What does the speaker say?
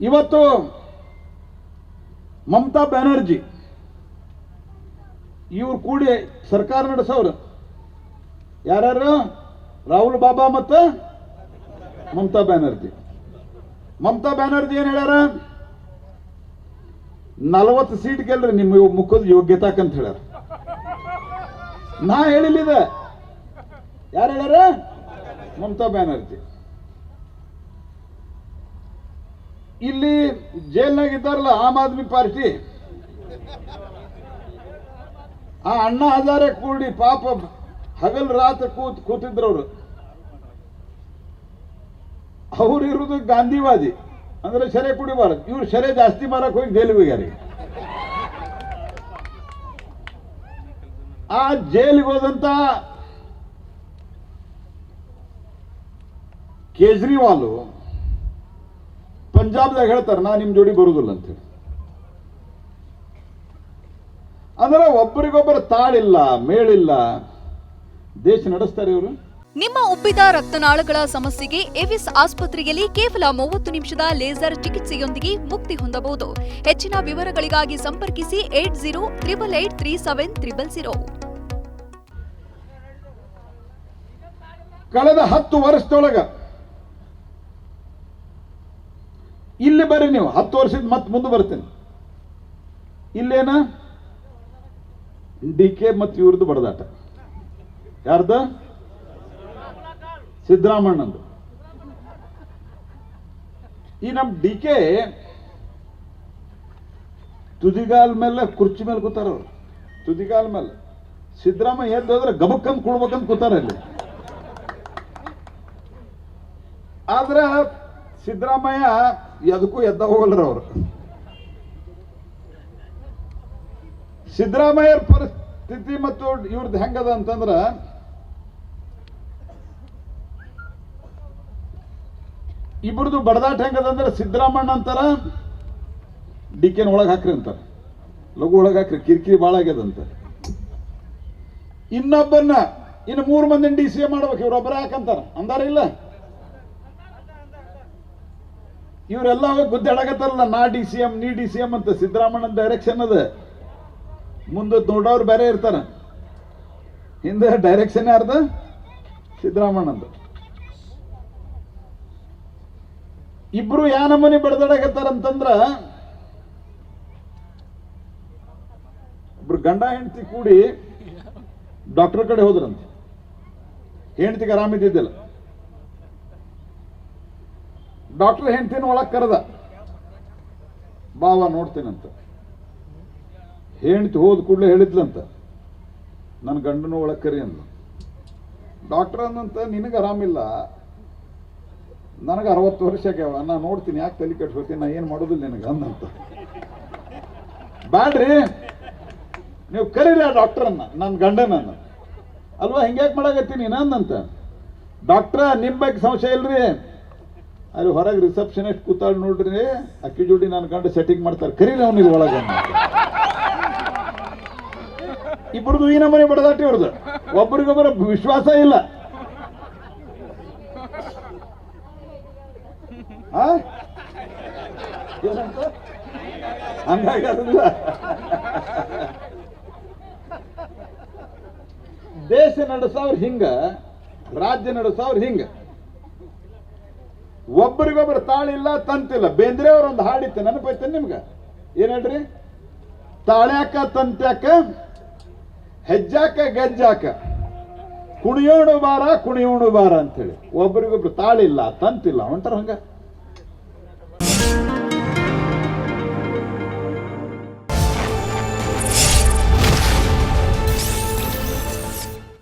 ಇವತ್ತು ಮಮತಾ ಬ್ಯಾನರ್ಜಿ, ಇವ್ರು ಕೂಡಿ ಸರ್ಕಾರ ನಡೆಸೋರು. ಯಾರ್ಯಾರು? ರಾಹುಲ್ ಬಾಬಾ ಮತ್ತು ಮಮತಾ ಬ್ಯಾನರ್ಜಿ. ಮಮತಾ ಬ್ಯಾನರ್ಜಿ ಏನು ಹೇಳ್ಯಾರ? ನಲವತ್ತು ಸೀಟ್ ಗೆಲ್ರಿ, ನಿಮ್ಮ ಮುಖದ ಯೋಗ್ಯತಾಕಂತ ಹೇಳ್ಯಾರ. ನಾ ಹೇಳಿಲ್ಲಿದೆ ಯಾರು ಹೇಳ್ಯಾರ? ಮಮತಾ ಬ್ಯಾನರ್ಜಿ. ಇಲ್ಲಿ ಜೈಲ್ನಾಗ ಇದ್ದಾರಲ್ಲ ಆಮ್ ಆದ್ಮಿ ಪಾರ್ಟಿ. ಆ ಅಣ್ಣ ಹಜಾರೆ ಕೂಡಿ ಪಾಪ ಹಗಲ್ ರಾತ್ರಿ ಕೂತ್ ಕೂತಿದ್ರು ಅವರು ಅವ್ರು ಇರೋದು ಗಾಂಧಿವಾದಿ. ಅಂದ್ರೆ ಸೆರೆ ಕುಡಿಬಾರದು ಇವ್ರು ಸೆರೆ ಜಾಸ್ತಿ ಮಾರಕ್ ಹೋಗಿ ಜೈಲಿಗೆ ಹೋಗ್ಯಾರಿ. ಆ ಜೈಲಿಗೆ ಹೋದಂತ ಕೇಜ್ರಿವಾಲ್ ಪಂಜಾಬ್ದಾಗ ಹೇಳ್ತಾರೆ ನಾ ನಿಮ್ ಜೋಡಿ ಬರುದಿಲ್ಲ ಅಂತೇಳಿ ಅಂದ್ರೆ ಒಬ್ಬರಿಗೊಬ್ಬರು ತಾಳಿಲ್ಲ ಮೇಳಿಲ್ಲ ದೇಶ ನಡೆಸ್ತಾರೆ ಇವರು. ನಿಮ್ಮ ಉಬ್ಬಿದ ರಕ್ತನಾಳಗಳ ಸಮಸ್ಯೆಗೆ ಎವಿಸ್ ಆಸ್ಪತ್ರೆಯಲ್ಲಿ ಕೇವಲ ಮೂವತ್ತು ನಿಮಿಷದ ಲೇಸರ್ ಚಿಕಿತ್ಸೆಯೊಂದಿಗೆ ಮುಕ್ತಿ ಹೊಂದಬಹುದು. ಹೆಚ್ಚಿನ ವಿವರಗಳಿಗಾಗಿ ಸಂಪರ್ಕಿಸಿ eight zero triple eight three seven triple zero. ಕಳೆದ ಹತ್ತು ವರ್ಷದೊಳಗ ಇಲ್ಲಿ ಬರ್ರಿ ನೀವು, ಹತ್ತು ವರ್ಷದ ಮತ್ತೆ ಮುಂದೆ ಬರ್ತೇನೆ. ಇಲ್ಲೇನ? ಡಿ ಕೆ ಮತ್ತು ಇವ್ರದ್ದು ಬಡದಾಟ. ಯಾರ್ದು? ಸಿದ್ದರಾಮಣ್ಣಂದು. ಈ ನಮ್ಮ ಡಿ ಕೆ ತುದಿಗಾಲ್ ಮೇಲೆ ಕುರ್ಚಿ ಮೇಲೆ ಕೂತಾರ ಅವ್ರು. ತುದಿಗಾಲ್ ಮೇಲೆ. ಸಿದ್ದರಾಮಯ್ಯ ಎದ್ದು ಹೋದ್ರೆ ಗಬಕ್ಕಂತ ಕೊಡ್ಬೇಕಂತ ಕೂತಾರ ಇಲ್ಲಿ ಆದ್ರೆ ಸಿದ್ದರಾಮಯ್ಯ ಎದಕ್ಕೂ ಎದ್ದ ಹೋಗಲ್ರ ಅವರು ಸಿದ್ದರಾಮಯ್ಯರ ಪರಿಸ್ಥಿತಿ ಮತ್ತು ಇವ್ರದ್ದು ಹೆಂಗದ ಅಂತಂದ್ರ ಇಬ್ರದ್ದು ಬಡದಾಟ ಹೆಂಗದ ಅಂದ್ರೆ ಸಿದ್ದರಾಮಣ್ಣ ಅಂತಾರ ಡಿ ಕೆನ ಒಳಗೆ ಹಾಕ್ರಿ ಅಂತಾರ. ಲಘು ಒಳಗೆ ಹಾಕ್ರಿ, ಕಿರಿಕಿರಿ ಭಾಳ ಆಗ್ಯದಂತ ಇನ್ನೊಬ್ಬನ್ನ ಇನ್ನು ಮೂರು ಮಂದಿ ಡಿ ಸಿ ಎ ಮಾಡ್ಬೇಕು ಇವ್ರೊಬ್ಬರ ಹಾಕಂತಾರ ಅಂದಾರ ಇಲ್ಲ? ಇವರೆಲ್ಲ ಹೋಗಿ ಗುದ್ದಾಡಕತ್ತಾರಲ್ಲ ನಾ ಡಿ ಸಿ ಎಂ ನೀ ಡಿ ಸಿ ಎಂ ಅಂತ ಸಿದ್ದರಾಮಣ್ಣನ ಡೈರೆಕ್ಷನ್ ಅದ. ಮುಂದೆ ನೋಡೋರು ಬೇರೆ ಇರ್ತಾರ. ಹಿಂದೆ ಡೈರೆಕ್ಷನ್ ಯಾರ್ದ? ಸಿದ್ದರಾಮಣ್ಣಂದು ಇಬ್ರು ಯಾ ನಮೂನಿ ಅಂತಂದ್ರ ಇಬ್ರು ಗಂಡ ಹೆಂಡತಿ ಕೂಡಿ ಡಾಕ್ಟರ್ ಕಡೆ ಹೋದ್ರಂತೆ. ಹೆಂಡತಿಗೆ ಆರಾಮಿದ್ದಿದ್ದಿಲ್ಲ. ಡಾಕ್ಟರ್ ಹೆಂಡತಿನ ಒಳಗೆ ಕರೆದ. ಬಾವ ನೋಡ್ತೀನಂತ. ಹೆಂಡತಿ ಹೋದ ಕೂಡಲೇ ಹೇಳಿದ್ಲಂತ. ನನ್ನ ಗಂಡನ ಒಳಗೆ ಕರಿ ಅಂದ ಡಾಕ್ಟರ್ ಅಂದಂತ ನಿನಗೆ ಆರಾಮಿಲ್ಲ. ನನಗೆ ಅರವತ್ತು ವರ್ಷ ಆಗ್ಯಾವ ನಾ ನೋಡ್ತೀನಿ, ಯಾಕೆ ತಲೆ ಕೆಡ್ಸ್ಕೊತೀನಿ ನಾ ಏನು ಮಾಡೋದಿಲ್ಲ ನಿನಗೆ ಅಂದಂತ. ಬ್ಯಾಡ್ರಿ. ನೀವು ಕರೀರಿ ಆ ಡಾಕ್ಟ್ರನ್ನ ನನ್ನ ಗಂಡನನ್ನ. ಅಲ್ವಾ, ಹಿಂಗ್ಯಾಕೆ ಮಾಡಾಕತ್ತೀನಿ ನಾನಂತ ಡಾಕ್ಟ್ರ ನಿಮ್ಮ ಬಗ್ಗೆ ಸಂಶಯ ಇಲ್ರಿ. ಅಲ್ಲಿ ಹೊರಗೆ ರಿಸೆಪ್ಷನಿಸ್ಟ್ ಕೂತಾಳ ನೋಡ್ರಿ, ಅಕ್ಕಿ ಜೋಡಿ ನನ್ನ ಕಂಡು ಸೆಟ್ಟಿಂಗ್ ಮಾಡ್ತಾರೆ. ಕರೀರಿ ಅವನಿಗೆ ಒಳಗೆ ಇಬ್ಬರದು ಈ ನಮ್ಮನೆ ಬಡದಾಟಿ ಅವ್ರದ್ದು ಒಬ್ಬರಿಗೊಬ್ಬರ ವಿಶ್ವಾಸ ಇಲ್ಲ. ಹಂಗಾಗಿ ದೇಶ ನಡೆಸೋರು ಹಿಂಗ, ರಾಜ್ಯ ನಡೆಸೋರು ಹಿಂಗ. ಒಬ್ಬರಿಗೊಬ್ಬರು ತಾಳಿಲ್ಲ, ತಂತಿಲ್ಲ. ಬೇಂದ್ರೆ ಅವ್ರ ಒಂದು ಹಾಡಿತ್ತು ನೆನಪೈತೆ ನಿಮ್ಗೆ? ಏನ್ ಹೇಳ್ರಿ? ತಾಳ್ಯಾಕ, ತಂತ್ಯಾಕ, ಹೆಜ್ಜಾಕ, ಗೆಜ್ಜಾಕ. ಕುಣಿಯೋಣು ಬಾರ ಕುಣಿಯೋಣು ಬಾರ ಅಂತೇಳಿ. ಒಬ್ಬರಿಗೊಬ್ರು ತಾಳಿಲ್ಲ, ತಂತಿಲ್ಲ ಹೊಂಟಾರ ಹಂಗ.